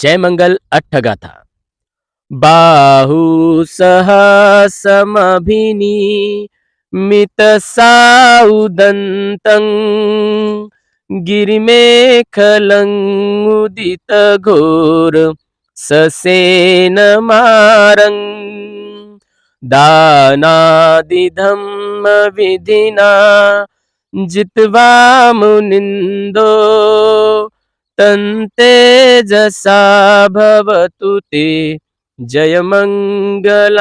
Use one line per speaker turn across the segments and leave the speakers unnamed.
जयमंगल अठ्ठगाथा बाहू सहसमभिनी मितसाउदन्तं गिरिमेखलं उदित घोर ससेनमारं दानादिधम्म विधिना जित्वा मुनिन्दो तन्तेजसा भवतु ते। जयमंगलानी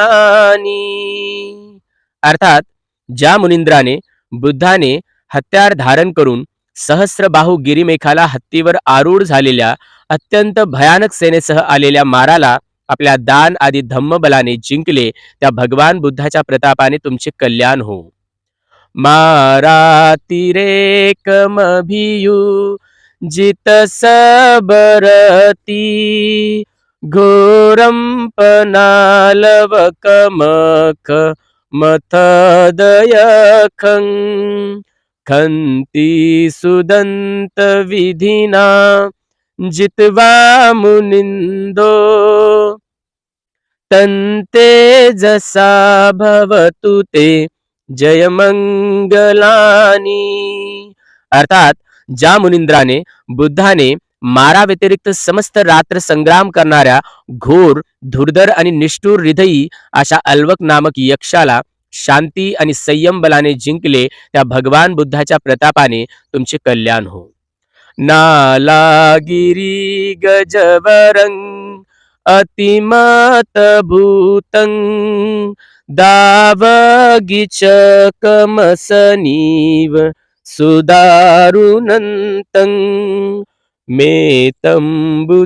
अर्थात ज्या मुनिंद्राने बुद्धाने हत्यार धारण करून सहस्रबाहू गिरिमेखाला हत्तीवर आरूढ झालेल्या अत्यंत भयानक सेनेसह आलेल्या माराला आपल्या दान आदी धम्मबलाने जिंकले त्या भगवान बुद्धाच्या प्रतापाने तुमचे कल्याण हो मारातिरेकमभियू जित सबरती घोरं पनालवकमख मथदयखं खन्ति सुदन्तविधिना जित्वा मुनिन्दो तन्तेजसा भवतु ते जयमङ्गलानि अर्थात ज्या मुनिंद्राने बुद्धाने मारा व्यतिरिक्त समस्त रात्र संग्राम करणाऱ्या घोर धुर्धर आणि निष्ठुर हृदयी अशा अल्वक नामक यक्षाला शांती आणि संयम बलाने जिंकले त्या भगवान बुद्धाच्या प्रतापाने तुमचे कल्याण हो. नालागिरी गजवरंग अतिमत भूतं दावगिचकमसनीव सुदारुनन्तं मे तम्बुसेकविधिना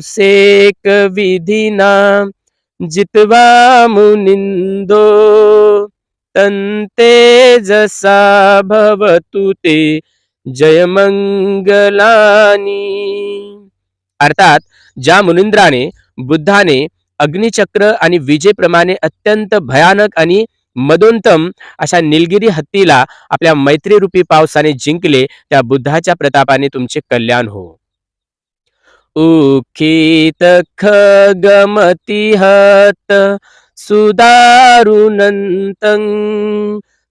जित्वा मुनिन्दो तन्तेजसा भवतु ते जयमंगलानी अर्थात ज्या मुनिंद्राने बुद्धाने अग्निचक्र आणि विजेप्रमाणे अत्यंत भयानक आणि मदोंतम अशा निलगिरी हत्तीला आपल्या मैत्रीरूपी पावसाने जिंकले त्या बुद्धाच्या प्रतापाने तुमचे कल्याण हो. उखित खगमतिहत सुदारुनन्तं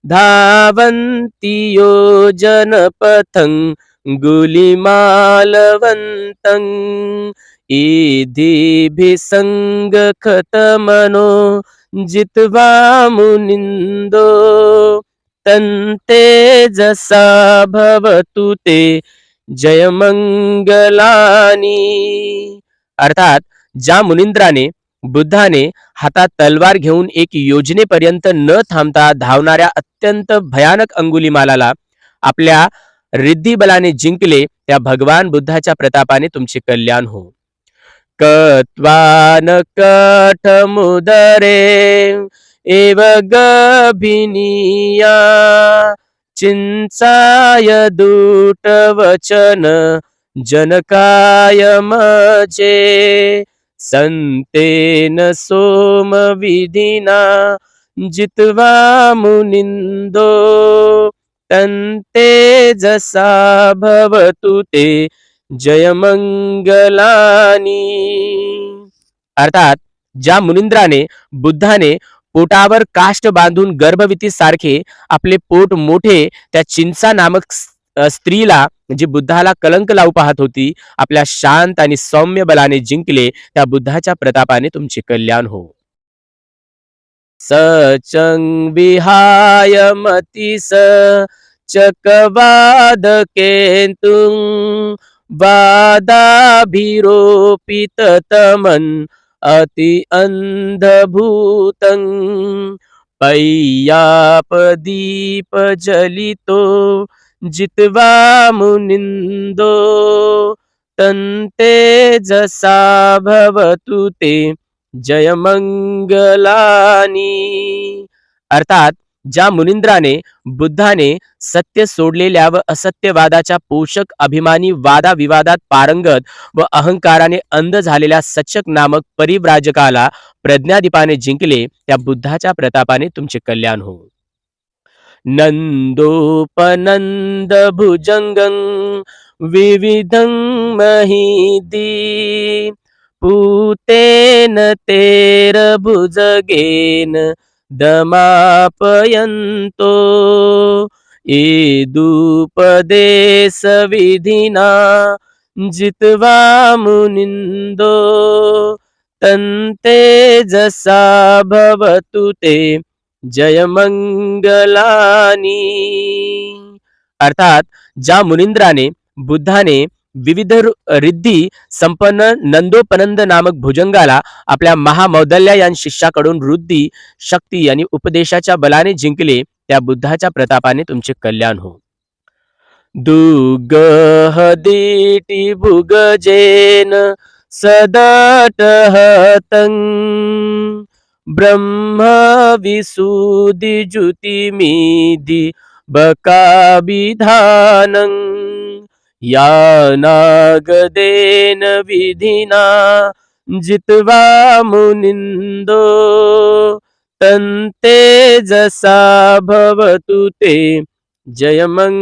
धावन्ति योजनपथं गुलिमालवन्तं ईधिभिसङ्गखतमनो जित्वा मुनिन्दो तन्तेजसा भवतु ते जयमंगलानी। अर्थात ज्या मुनिंद्राने बुद्धाने हातात तलवार घेऊन एक योजनेपर्यंत न थांबता धावणाऱ्या अत्यंत भयानक अंगुलीमालाला आपल्या रिद्धी बलाने जिंकले त्या भगवान बुद्धाच्या प्रतापाने तुमचे कल्याण हो. कत्वान कठमुदरे एव गभिनीया। चिंचाय दूटवचन जनकाय मजे। संतेन सोमविधिना जित्वा मुनिन्दो तन्तेजसा भवतु ते जयमंगलानी. अर्थात ज्या मुनिंद्राने बुद्धाने पोटावर काष्ट बांधून गर्भवती सारखे आपले पोट मोठे त्या चिंचा नामक स्त्रीला जी बुद्धाला कलंक लावू पाहत होती आपल्या शांत आणि सौम्य बलाने जिंकले त्या बुद्धाच्या प्रतापाने तुमचे कल्याण हो. सचंग विहाय स चकवाद केतुं वादाभिरोपित तमन अति अंधभूतं पय्यापदीप जलितो जित्वा मुनिन्दो। तन्तेजसा भवतु ते जयमङ्गलानि। अर्थात ज्या मुनिंद्राने बुद्धाने सत्य सोडलेल्या व असत्यवादाच्या पोषक अभिमानी वादाविवादात पारंगत व अहंकाराने अंध झालेल्या सचक नामक परिव्राजकाला प्रज्ञादीपाने जिंकले त्या बुद्धाच्या प्रतापाने तुमचे कल्याण हो नंदोपनंद भुजंग विविध महिदी पूतेन तेर भुजगेन दमापयन्तो। ईदुपदेश विधिना जित्वा मुनिन्दो। तन्तेजसा भवतु ते जयमंगलानी अर्थात ज्या मुनिंद्राने बुद्धाने विविध रिद्धी संपन्न नंदोपनंद नामक भुजंगाला आपल्या महामौदल्या या शिष्याकडून रुद्धी शक्ती आणि उपदेशाच्या बलाने जिंकले. त्या बुद्धाच्या प्रतापाने तुमचे कल्याण हो. दुगहदिटी भुगजेन सदटहतं ब्रह्म विसुधि ज्युतिमिधि या नागदेन विधिना जित्वा मुनिन्दो तन्तेजसा भवतु ते जयमंगलानी।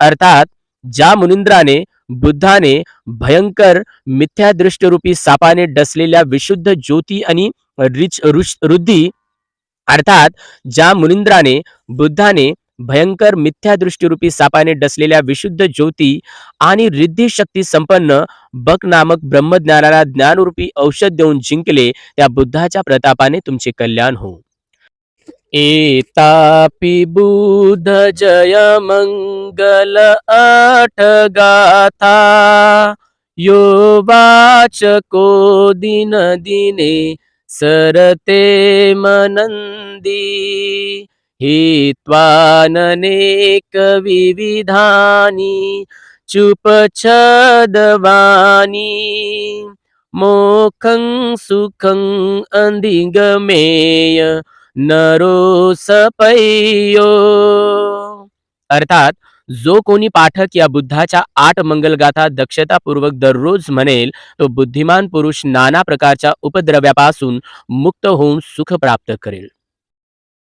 अर्थात ज्या मुनिंद्राने बुद्धाने भयंकर मिथ्यादृष्टरूपी सापाने डसलेल्या विशुद्ध ज्योती आणि रिच रुद्धी अर्थात ज्या मुनिंद्राने बुद्धाने भयंकर मिथ्यादृष्टीरूपी सापाने डसलेल्या विशुद्ध ज्योती आणि रिद्धी शक्ती संपन्न बक नामक ब्रह्मज्ञानाला ज्ञानरूपी औषध देऊन जिंकले त्या बुद्धाच्या प्रतापाने तुमचे कल्याण हो एतापि बुध जय मंगल आठ गाथा. यो वाचको दिन दिने सरते मनंदी. हित्वाननेक विविधानि चुपच्छदवानी मोखं सुखं अंधिगमेय नरो सपैयो अर्थात जो कोणी पाठक या बुद्धाच्या आठ मंगलगाथा दक्षतापूर्वक दररोज म्हणेल तो बुद्धिमान पुरुष नाना प्रकारच्या उपद्रव्यापासून मुक्त होऊन सुख प्राप्त करेल.